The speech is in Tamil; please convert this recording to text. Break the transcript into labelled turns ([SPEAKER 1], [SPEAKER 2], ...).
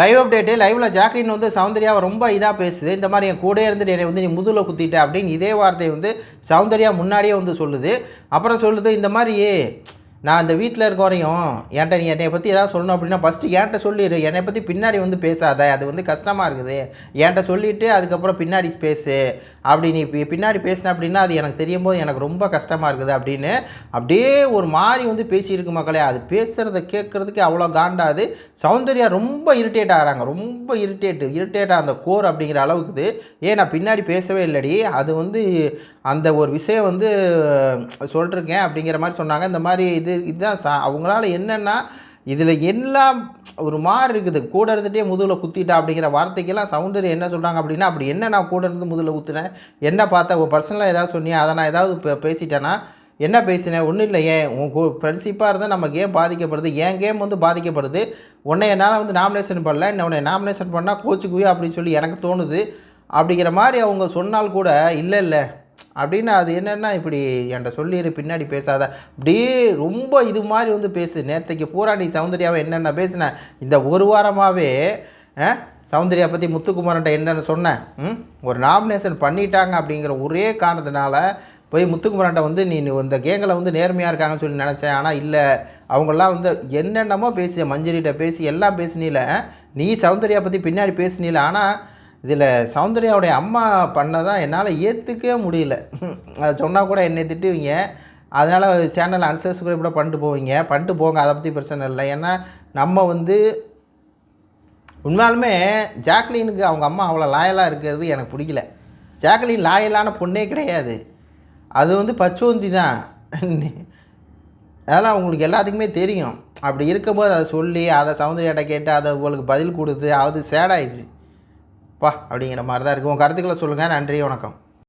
[SPEAKER 1] லைவ் அப்டேட்டு லைவில் ஜாக்லின் வந்து சௌந்தர்யாவை ரொம்ப இதாக பேசுது. இந்த மாதிரி என் கூட இருந்துட்டு என்னை வந்து நீ முதுகில் குத்திட்ட அப்படின்னு இதே வார்த்தையை வந்து சௌந்தர்யா முன்னாடியே வந்து சொல்லுது. அப்புறம் சொல்லுது இந்த மாதிரி நான் அந்த வீட்டில் இருக்க வரையும் என்கிட்ட நீ என்னை பற்றி ஏதாவது சொல்லணும் அப்படின்னா ஃபஸ்ட்டு என்கிட்ட சொல்லிடு என்னை பற்றி பின்னாடி வந்து பேசாத. அது வந்து கஷ்டமாக இருக்குது. என்கிட்ட சொல்லிவிட்டு அதுக்கப்புறம் பின்னாடி பேசு. அப்படி நீ பி- பின்னாடி பேசின அப்படின்னா அது எனக்கு தெரியும் போது எனக்கு ரொம்ப கஷ்டமாக இருக்குது அப்படின்னு அப்படியே ஒரு மாதிரி வந்து பேசியிருக்கு மக்களே. அது பேசுகிறத கேட்குறதுக்கு அவ்வளோ காண்டாது சௌந்தர்யா ரொம்ப இரிட்டேட் ஆகிறாங்க. ரொம்ப இரிட்டேட்டு இரிட்டேட் அந்த கோர் அப்படிங்கிற அளவுக்கு ஏன் நான் பின்னாடி பேசவே இல்லடி? அது வந்து அந்த ஒரு விஷயம் வந்து சொல்லிருக்கேன் அப்படிங்கிற மாதிரி சொன்னாங்க. இந்த மாதிரி இது இதுதான் சா அவங்களால என்னென்னா இதில் எல்லாம் ஒரு மாதிரி இருக்குது. கூட இருந்துகிட்டே முதுகில் குத்திட்டா அப்படிங்கிற வார்த்தைக்கெல்லாம் சௌந்தர்யம் என்ன சொல்கிறாங்க அப்படின்னா அப்படி என்ன நான் கூட இருந்து முதுகில் குத்தினேன்? என்ன பார்த்தா? ஒரு பர்சனலாக ஏதாவது சொன்னியா? அதை நான் ஏதாவது இப்போ பேசிட்டேன்னா என்ன பேசினேன் ஒன்றும் இல்லை. ஏன்? உன் ஃப்ரெண்ட்ஷிப்பாக இருந்தால் நம்ம கேம் பாதிக்கப்படுது? என் கேம் வந்து பாதிக்கப்படுது? உன்னை என்னால் வந்து நாமினேஷன் பண்ணல. என்ன உன்னை நாமினேஷன் பண்ணால் கோச்சுக்குவே அப்படின்னு சொல்லி எனக்கு தோணுது. அப்படிங்கிற மாதிரி அவங்க சொன்னால் கூட இல்லை இல்லை. அப்படின்னு அது என்னென்னா இப்படி என்கிட்ட சொல்லிடு பின்னாடி பேசாத. அப்படியே ரொம்ப இது மாதிரி வந்து பேசு. நேற்றுக்கு பூரா நீ சௌந்தர்யாவை என்னென்ன பேசின? இந்த ஒரு வாரமாகவே சௌந்தர்யா பற்றி முத்துக்குமார்கிட்ட என்னென்னு சொன்னேன் ஒரு நாமினேஷன் பண்ணிட்டாங்க அப்படிங்கிற ஒரே காரணத்தினால போய் முத்துக்குமாரன்ட்ட வந்து நீ இந்த கேங்கில் வந்து நேர்மையாக இருக்காங்கன்னு சொல்லி நினச்சேன். ஆனால் இல்லை. அவங்களாம் வந்து என்னென்னமோ பேசி. மஞ்சரிகிட்ட பேசி எல்லாம் பேசினில. நீ சௌந்தர்யா பற்றி பின்னாடி பேசினில. ஆனால் இதில் சௌந்தர்யாவுடைய அம்மா பண்ணதான் என்னால் ஏற்றுக்கவே முடியல. அதை சொன்னால் கூட என்னை திட்டுவீங்க. அதனால் சேனலை அன்சப்ஸ்கிரைப் கூட பண்ணிட்டு போவீங்க. பண்ணிட்டு போங்க அதை பற்றி பிரச்சனை இல்லை. ஏன்னா நம்ம வந்து உண்மையாலுமே ஜாக்லினுக்கு அவங்க அம்மா அவ்வளோ லாயலாக இருக்கிறது எனக்கு பிடிக்கல. ஜாக்லின் லாயலான பொண்ணே கிடையாது. அது வந்து பச்சுவந்தி தான். அதெல்லாம் உங்களுக்கு எல்லாத்துக்குமே தெரியும். அப்படி இருக்கும்போது அதை சொல்லி அதை சௌந்தர்யாட்ட கேட்டு அதை உங்களுக்கு பதில் கொடுத்து அது சேடாயிடுச்சு. பா அப்படிங்கிற மாதிரி தான் இருக்குது உங்கள் கருத்துக்களை சொல்லுங்கள் நன்றி வணக்கம்.